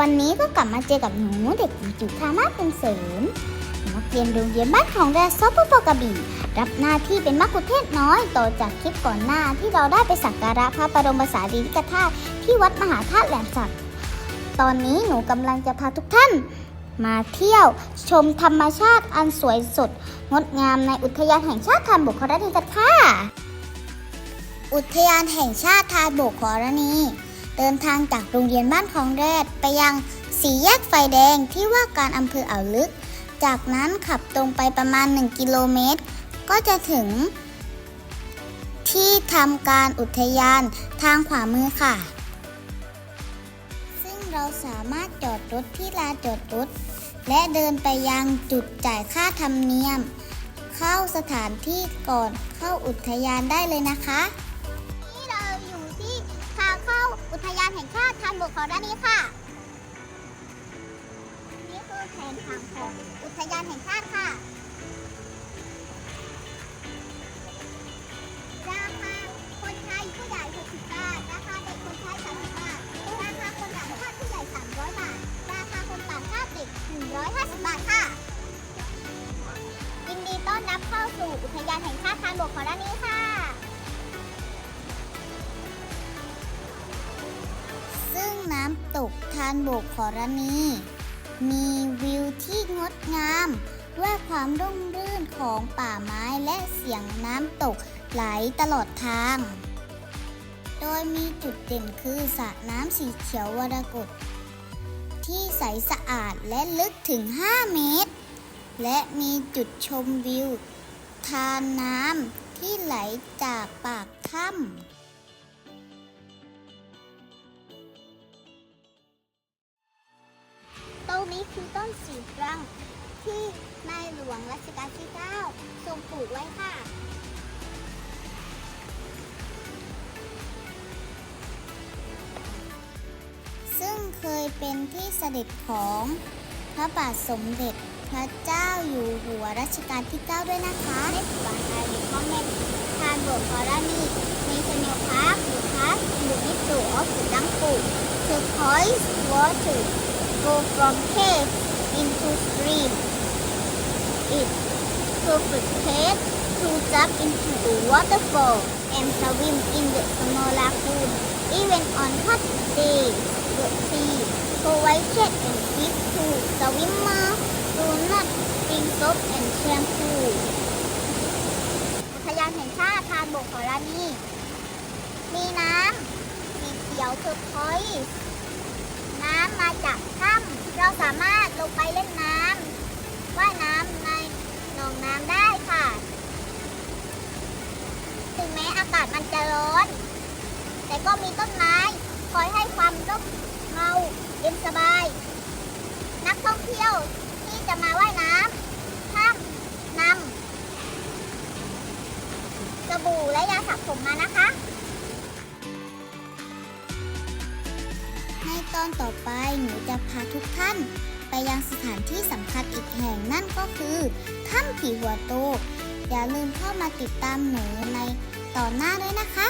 วันนี้ก็กลับมาเจอกับหนูเด็กหญิงจุธามาเป็นเสริมนักเรียนโรงเรียนบ้านของแรซอปปกระบี่รับหน้าที่เป็นมักคุเทศก์น้อยต่อจากคลิปก่อนหน้าที่เราได้ไปสักการะพระบรมสารีริกธาตุที่วัดมหาธาตุแหลมสัก ตอนนี้หนูกำลังจะพาทุกท่าน มาเที่ยวชมธรรมชาติอันสวยสด งดงามในอุทยานแห่งชาติทานบกครณีกันค่ะ อุทยานแห่งชาติทานบกครณี เดินทางจากโรงเรียนบ้านคลองแรดไปยังสี่แยกไฟแดงที่ว่าการอำเภออ่าวลึก จากนั้นขับตรงไปประมาณ 1 กิโลเมตร ก็จะถึง ที่ทำการอุทยานทางขวามือค่ะ ซึ่งเราสามารถจอดรถที่ลานจอดรถ และเดินไปยังจุดจ่ายค่าธรรมเนียม เข้าสถานที่ก่อนเข้าอุทยานได้เลยนะคะ แห่งชาติทานบกของด้านนี้ค่ะ นี่คือแผนผังของอุทยานแห่งชาติค่ะ ราคาคนไทยผู้ใหญ่ 60 บาท ราคาเด็กคนไทย30บาท ราคาคนต่างชาติผู้ใหญ่ 300 บาท ราคาคนต่างชาติเด็ก 150 บาทค่ะ ยินดีต้อนรับเข้าสู่อุทยานแห่งชาติทานบกของด้านนี้ค่ะำตกทานโบกขอรณี มีวิวที่งดงามด้วยความร่มรื่นของป่าไม้และเสียงน้ำตกไหลตลอดทาง โดยมีจุดเด่นคือสระน้ำสีเขียววรกตที่ใสสะอาดและลึกถึง 5 เมตร และมีจุดชมวิว ทานน้ำที่ไหลจากปากถ้ำ นี้คือต้นสีตรังที่ในหลวงรัชกาลที่ 9 ทรงปลูกไว้ค่ะ ซึ่งเคยเป็นที่เสด็จของพระบาทสมเด็จพระเจ้าอยู่หัวรัชกาลที่ 9 ด้วยนะคะในสวนอาริคอมเมนทานบวกคอรานีมีเสนอพาร์คหรือพาร์คอินดูมิสูออฟสุดังปูคือ Toys Water go from cave into stream. It provokes to jump into the waterfall and swim in the small lagoon. Even on hot days, the sea provided and gift to swimmer do not bring soap and shampoo. อุทยานแห่งชาติทานบกขอรานีมีน้ำสีเขียวเทอร์คอยส์น้ำมาจากถ้ำเราสามารถลงไปเล่นน้ำว่ายน้ำในหนองน้ำได้ค่ะ ถึงแม้อากาศมันจะร้อน แต่ก็มีต้นไม้คอยให้ความร่มเงาเย็นสบาย นักท่องเที่ยวที่จะมาว่ายน้ำห้ามนำสบู่และยาสระผมมานะคะ ในตอนต่อไปหนูจะพาทุกท่านไปยังสถานที่สำคัญอีกแห่งนั่นก็คือถ้ำผีหัวโต อย่าลืมเข้ามาติดตามหนูในตอนหน้าด้วยนะคะ